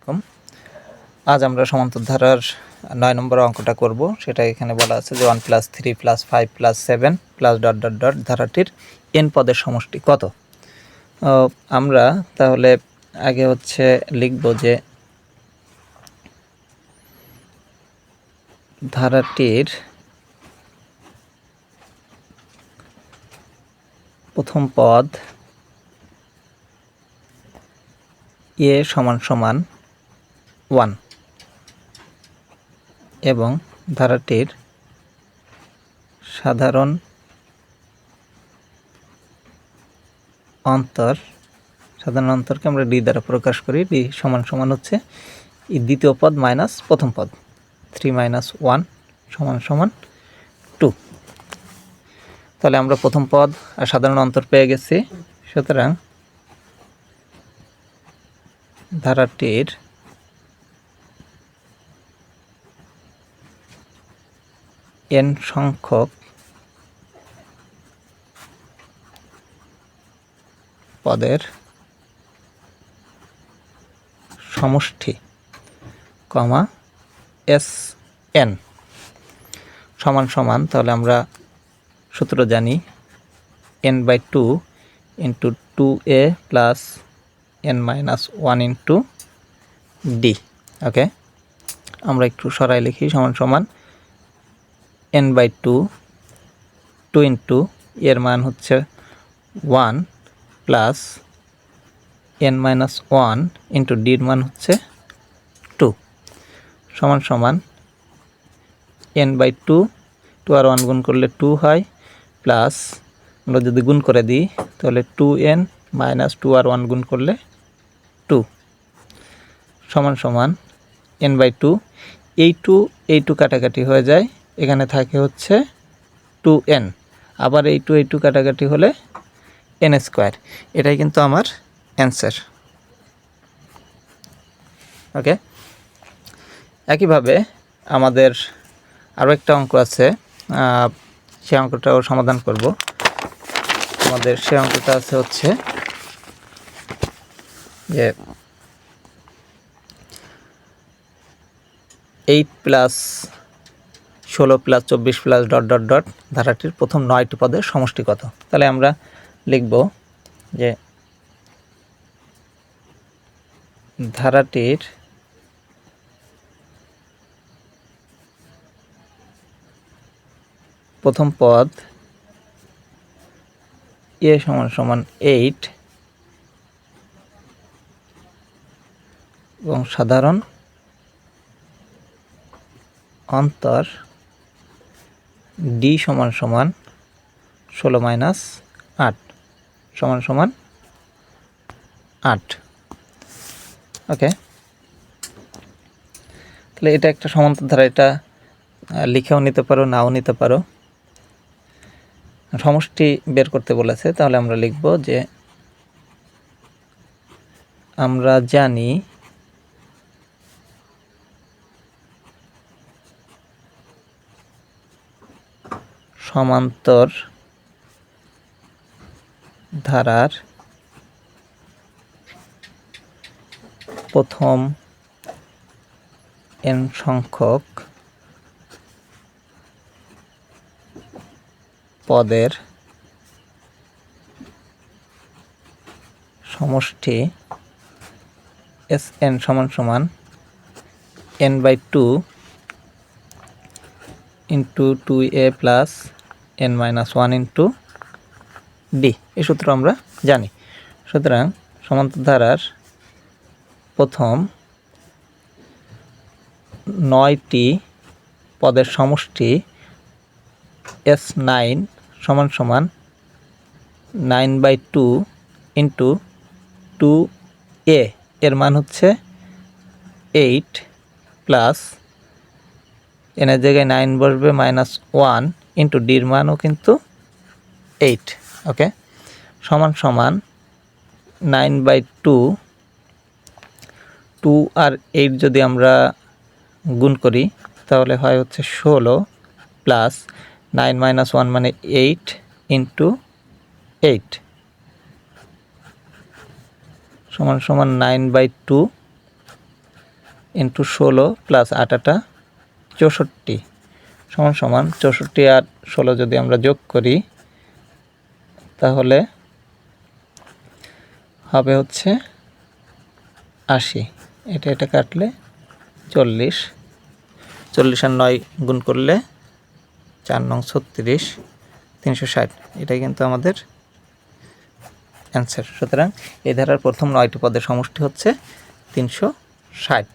আলাইকুম। আজ আমরা সমান্তর ধারার নয় নম্বর অঙ্কটা করব। সেটা এখানে বলা আছে যে one plus three plus five plus seven plus dot dot dot ধারাটির N পদের সমষ্টি কত? আমরা তাহলে আগে হচ্ছে লিখব যে ধারাটির প্রথম পদ এ সমান সমান ওয়ান। এবং ধারাটির সাধারণ অন্তর, সাধারণ অন্তরকে আমরা ডি দ্বারা প্রকাশ করি। ডি সমান সমান হচ্ছে দ্বিতীয় পদ মাইনাস প্রথম পদ। থ্রি মাইনাস ওয়ান সমান সমান টু। তাহলে আমরা প্রথম পদ আর সাধারণ অন্তর পেয়ে গেছি। সুতরাং ধারাটির এন সংখ্যক পদের সমষ্টি, কমা এস এন। সমান সমান, তাহলে আমরা সূত্র জানি N by two into two A plus N minus one into D, okay? আমরা একটু সরাই লিখি, সমান সমান। N by two two into এর মান হচ্ছে one plus N minus one into ডির মান হচ্ছে টু সমান সমান এন বাই টু টু আর ওয়ান গুণ করলে টু হয় প্লাস আমরা যদি গুণ করে দিই, তাহলে টু এন মাইনাস টু আর ওয়ান গুণ করলে টু সমান সমান এন বাই টু এই টু এই টু কাটাকাটি হয়ে যায় এখানে থাকে হচ্ছে টু এন আবার এই টু এই টু কাটাকাটি হলে এন স্কোয়ার এটাই কিন্তু আমার অ্যান্সার ওকে একইভাবে আমাদের আরও একটা অঙ্ক আছে সেই অঙ্কটাও সমাধান করব। আমাদের সে অঙ্কটা আছে হচ্ছে যে এইট প্লাস ষোলো প্লাস চব্বিশ প্লাস ডট ডট ডট ধারাটির প্রথম নয়টি পদের সমষ্টি কত তাহলে আমরা লিখব যে ধারাটির প্রথম পদ এ সমান সমান এইট এবং সাধারণ অন্তর ডি সমান সমান ষোলো মাইনাস আট সমান সমান আট। ওকে তাহলে এটা একটা সমান্তর ধারা, এটা লিখেও নিতে পারো, নাও নিতে পারো। সমষ্টি বের করতে বলেছে, তাহলে আমরা লিখব যে আমরা জানি সমান্তর ধারার প্রথম এন সংখ্যক পদের সমষ্টি এস এন সমান সমান N by two into two A plus N minus one into D এই সূত্র আমরা জানি। সুতরাং সমান্তর ধারার প্রথম নয়টি পদের সমষ্টি এস নাইন সমান সমান nine by two into two A এর মান হচ্ছে এইট প্লাস এনের জায়গায় নাইন বসবে মাইনাস ওয়ান ইন্টু ডির মানও কিন্তু এইট ওকে সমান সমান নাইন বাই টু টু আর এইট যদি আমরা গুণ করি, তাহলে হয় হচ্ছে ষোলো প্লাস নাইন মাইনাস ওয়ান মানে এইট ইন্টু এইট সমান সমান নাইন বাই টু ইন্টু ষোলো প্লাস আটাটা চৌষট্টি। সমান সমান চৌষট্টি আর ষোলো যদি আমরা যোগ করি, তাহলে হবে হচ্ছে আশি। এটা এটা কাটলে চল্লিশ। চল্লিশ আর নয় গুণ করলে চার নং ছত্রিশ, তিনশো ষাট। এটাই কিন্তু আমাদের অ্যান্সার সুতরাং এই ধারার প্রথম নয়টি পদের সমষ্টি হচ্ছে তিনশো ষাট।